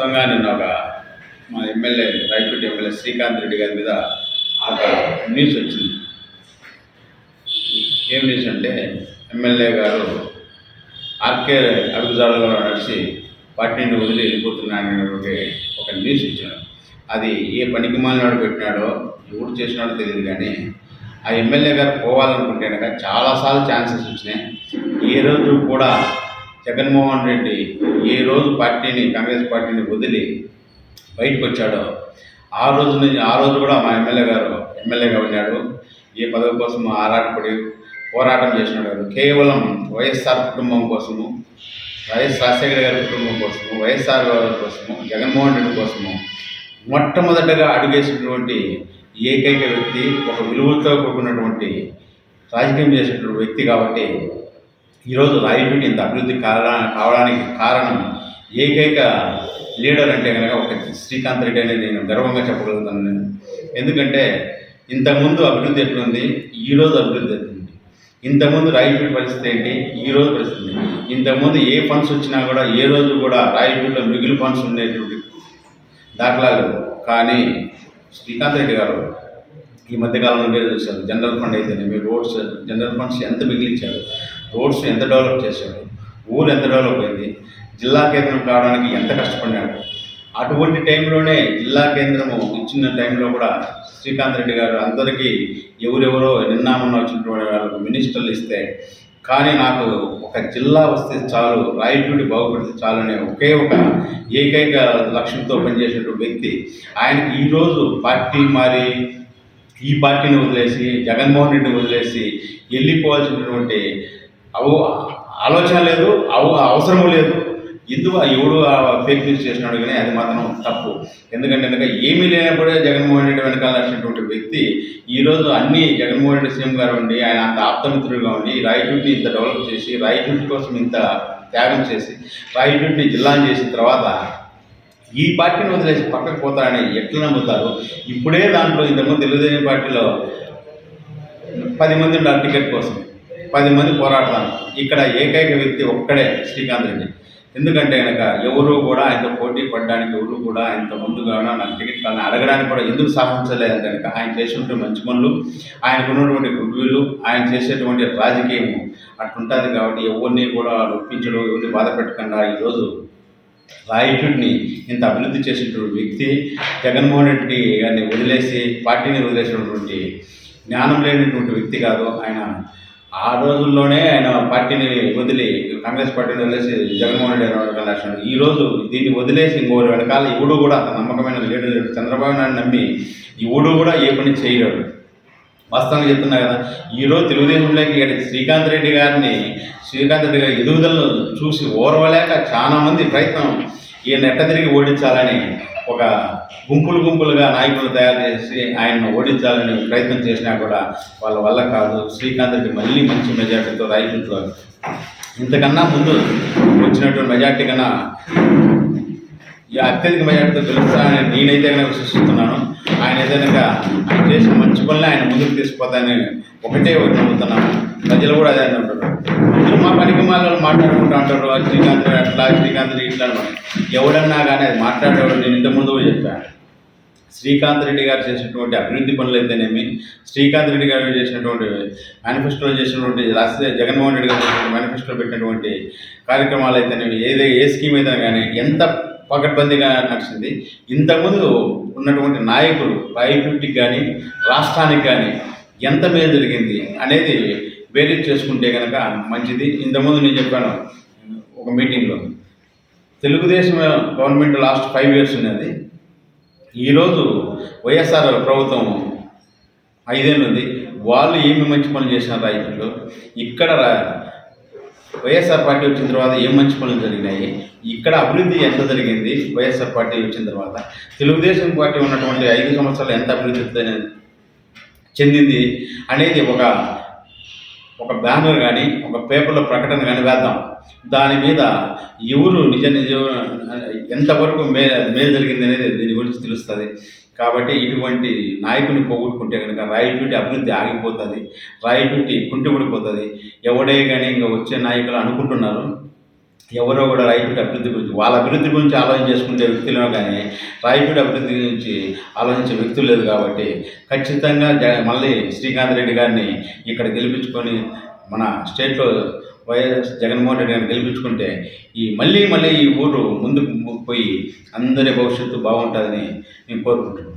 మొత్తంగా నిన్న ఒక మా ఎమ్మెల్యే రైతుడి ఎమ్మెల్యే శ్రీకాంత్ రెడ్డి గారి మీద ఒక న్యూస్ వచ్చింది. ఏం న్యూస్ అంటే ఎమ్మెల్యే గారు ఆర్కే అడుగుజాడలో నడిచి పార్టీని వదిలి వెళ్ళిపోతున్నాడనేటువంటి ఒక న్యూస్ ఇచ్చాడు. అది ఏ పనికి మాలినాడు పెట్టినాడో ఎవరు చేసినాడో తెలియదు కానీ ఆ ఎమ్మెల్యే గారు పోవాలనుకుంటే కనుక చాలాసార్లు ఛాన్సెస్ వచ్చినాయి. ఏ రోజు కూడా జగన్మోహన్ రెడ్డి ఏ రోజు పార్టీని కాంగ్రెస్ పార్టీని వదిలి బయటకు వచ్చాడో ఆ రోజు నుంచి ఆ రోజు కూడా మా ఎమ్మెల్యే గారు ఎమ్మెల్యేగా ఉన్నాడు. ఏ పదవి కోసం ఆరాటపడి పోరాటం చేసినాడు కేవలం వైఎస్ఆర్ కుటుంబం కోసము వైఎస్ రాజశేఖర గారి కుటుంబం కోసము వైఎస్ఆర్ గారి కోసము జగన్మోహన్ రెడ్డి కోసము మొట్టమొదటగా అడుగేసినటువంటి ఏకైక వ్యక్తి ఒక విలువలతో కూడుకున్నటువంటి రాజకీయం చేసినటువంటి వ్యక్తి కాబట్టి ఈరోజు రాయలసీమ ఇంత అభివృద్ధి కారణా కావడానికి కారణం ఏకైక లీడర్ అంటే కనుక ఒక శ్రీకాంత్ రెడ్డి అనేది నేను గర్వంగా చెప్పగలుగుతాను. నేను ఎందుకంటే ఇంతకుముందు అభివృద్ధి ఎట్లుంది? ఈరోజు అభివృద్ధి ఎట్లుంది? ఇంతకుముందు రాయలసీమ పరిస్థితి ఏంటి? ఈ రోజు పరిస్థితి ఇంతకుముందు ఏ ఫండ్స్ వచ్చినా కూడా ఏ రోజు కూడా రాయలసీమలో మిగిలి ఫండ్స్ ఉండేటువంటి దాఖలాలు. కానీ శ్రీకాంత్ రెడ్డి గారు ఈ మధ్యకాలంలో మీరు చూశారు. జనరల్ ఫండ్ అయితేనేమి రోడ్స్ జనరల్ ఫండ్స్ ఎంత మిగిలించారు? రోడ్స్ ఎంత డెవలప్ చేశాడు ఊరు ఎంత డెవలప్ అయింది జిల్లా కేంద్రం కావడానికి ఎంత కష్టపడినాడు అటువంటి టైంలోనే జిల్లా కేంద్రము ఇచ్చిన టైంలో కూడా శ్రీకాంత్ రెడ్డి గారు అందరికీ ఎవరెవరో నిన్న మొన్న వచ్చినటువంటి వాళ్ళకు మినిస్టర్లు ఇస్తే కానీ నాకు ఒక జిల్లా వస్తే చాలు రాయటూడి బాగుపడితే చాలు అనే ఒకే ఒక ఏకైక లక్ష్యంతో పనిచేసేటువంటి వ్యక్తి. ఆయనకి ఈరోజు పార్టీ మారి ఈ పార్టీని వదిలేసి జగన్మోహన్ రెడ్డిని వదిలేసి వెళ్ళిపోవాల్సినటువంటి అవు ఆలోచన లేదు అవు అవసరం లేదు. ఎందుకు ఆ ఎవడు ఫేక్ న్యూస్ చేసినాడు కానీ అది మాత్రం తప్పు. ఎందుకంటే కనుక ఏమీ లేనప్పుడే జగన్మోహన్ రెడ్డి వెనకాల వచ్చినటువంటి వ్యక్తి ఈరోజు అన్ని జగన్మోహన్ రెడ్డి సీఎం గారు ఉండి ఆయన అంత ఆప్తమిత్రుడుగా ఉండి రాయచూటిని ఇంత డెవలప్ చేసి రాయచూటి కోసం ఇంత త్యాగం చేసి రాయచూటిని జిల్లా చేసిన తర్వాత ఈ పార్టీని వదిలేసి పక్కకు పోతారని ఎట్లా నమ్ముతారు? ఇప్పుడే దాంట్లో ఇంతకుముందు తెలుగుదేశం పార్టీలో పది మంది ఉన్నారు టికెట్ కోసం. పది మంది పోరాడతాను. ఇక్కడ ఏకైక వ్యక్తి ఒక్కడే శ్రీకాంత్ రెడ్డి. ఎందుకంటే కనుక ఎవరు కూడా ఆయనతో పోటీ పడడానికి ఎవరు కూడా ఆయనతో ముందుగా నాకు టికెట్ కావాలని అడగడానికి కూడా ఎందుకు సాధించలేదు కనుక ఆయన చేసినటువంటి మంచి పనులు ఆయనకు ఉన్నటువంటి గుడ్విలు ఆయన చేసేటువంటి రాజకీయము అట్లుంటుంది కాబట్టి ఎవరిని కూడా ఒప్పించడం ఎవరిని బాధ పెట్టకుండా ఈరోజు రాయకుడిని ఇంత అభివృద్ధి చేసినటువంటి వ్యక్తి జగన్మోహన్ రెడ్డి గారిని వదిలేసి పార్టీని వదిలేసినటువంటి జ్ఞానం లేనటువంటి వ్యక్తి కాదు ఆయన. ఆ రోజుల్లోనే ఆయన పార్టీని వదిలి కాంగ్రెస్ పార్టీని వదిలేసి జగన్మోహన్ రెడ్డి గారు ఈ రోజు దీన్ని వదిలేసి ఇంకోటి వెనకాల ఇవుడు కూడా అతను నమ్మకమైన లీడర్ లేడు. చంద్రబాబు నాయుడు నమ్మి ఇవుడు కూడా ఏ పని చేయలేడు. వాస్తవంగా చెప్తున్నా కదా ఈరోజు తెలుగుదేశంలోకి శ్రీకాంత్ రెడ్డి గారిని శ్రీకాంత్ రెడ్డి గారి ఎదుగుదలను చూసి ఓర్వలేక చాలామంది ప్రయత్నం ఈయన ఎట్ట తిరిగి ఓడించాలని ఒక గుంపులు గుంపులుగా నాయకులు తయారు చేసి ఆయన్ను ఓడించాలని ప్రయత్నం చేసినా కూడా వాళ్ళ వల్ల కాదు. శ్రీకాంత్కి రెడ్డి మళ్ళీ మంచి మెజార్టీతో రాయకుంటారు ఇంతకన్నా ముందు వచ్చినటువంటి మెజార్టీ కన్నా ఈ అత్యధిక మెజార్టీతో గెలుస్తానని నేనైతే కనుక విశ్వసిస్తున్నాను. ఆయన అయితే ఆయన చేసిన మంచి పనులు ఆయన ముందుకు తీసుకుపోతానని ఒకటే ఒకటి నమ్ముతున్నాను. ప్రజలు కూడా అదే అంటుంటారు. మా పనికి మాలో మాట్లాడుకుంటూ అంటారు శ్రీకాంత్ అట్లా శ్రీకాంత్ రెడ్డి ఇట్లా ఎవడన్నా కానీ అది మాట్లాడేవాడు. నేను ఇంతకుముందు ముందు కూడా చెప్పాను శ్రీకాంత్ రెడ్డి గారు చేసినటువంటి అభివృద్ధి పనులు అయితేనేమి శ్రీకాంత్ రెడ్డి గారు చేసినటువంటి మేనిఫెస్టోలో చేసినటువంటి రాష్ట్ర జగన్మోహన్ రెడ్డి గారు చేసినటువంటి మేనిఫెస్టోలో పెట్టినటువంటి కార్యక్రమాలు అయితేనేమి ఏదే ఏ స్కీమ్ అయితే కానీ ఎంత పకడ్బందీగా నడిచింది. ఇంతకుముందు ఉన్నటువంటి నాయకులు రైతుకి కానీ రాష్ట్రానికి కానీ ఎంత మేలు జరిగింది అనేది బేరీజ్ చేసుకుంటే కనుక మంచిది. ఇంతకుముందు నేను చెప్పాను ఒక మీటింగ్లో. Telugu Desam government last five years ఉన్నది. ఈరోజు వైఎస్ఆర్ ప్రభుత్వం ఐదేళ్ళు ఉంది. వాళ్ళు ఏమి మంచి పనులు చేసినారు రైతులు ఇక్కడ వైఎస్ఆర్ పార్టీ వచ్చిన తర్వాత ఏం మంచి పనులు జరిగినాయి? ఇక్కడ అభివృద్ధి ఎంత జరిగింది? వైఎస్ఆర్ పార్టీ వచ్చిన తర్వాత. తెలుగుదేశం పార్టీ ఉన్నటువంటి ఐదు సంవత్సరాలు ఎంత అభివృద్ధి చెందింది అనేది ఒక ఒక బ్యానర్ కానీ ఒక పేపర్లో ప్రకటన కానీ వేద్దాం. దాని మీద ఎవరు నిజ నిజ ఎంతవరకు మే మేలు జరిగింది అనేది దీని గురించి తెలుస్తుంది. కాబట్టి ఇటువంటి నాయకుని పోగొట్టుకుంటే కనుక రాయచూటి అభివృద్ధి ఆగిపోతుంది. రాయచూటి కుంటిపడిపోతుంది. ఎవడే కానీ ఇంకా వచ్చే నాయకులు అనుకుంటున్నారు. ఎవరో కూడా రాయపేట అభివృద్ధి గురించి వాళ్ళ అభివృద్ధి గురించి ఆలోచన చేసుకునే వ్యక్తులను కానీ రాయపేట అభివృద్ధి గురించి ఆలోచించే వ్యక్తులు లేదు కాబట్టి ఖచ్చితంగా జ మళ్ళీ శ్రీకాంత్ రెడ్డి గారిని ఇక్కడ గెలిపించుకొని మన స్టేట్లో వైఎస్ జగన్మోహన్ రెడ్డి గారిని గెలిపించుకుంటే ఈ మళ్ళీ మళ్ళీ ఈ ఊరు ముందుకు పోయి అందరి భవిష్యత్తు బాగుంటుందని నేను కోరుకుంటున్నాను.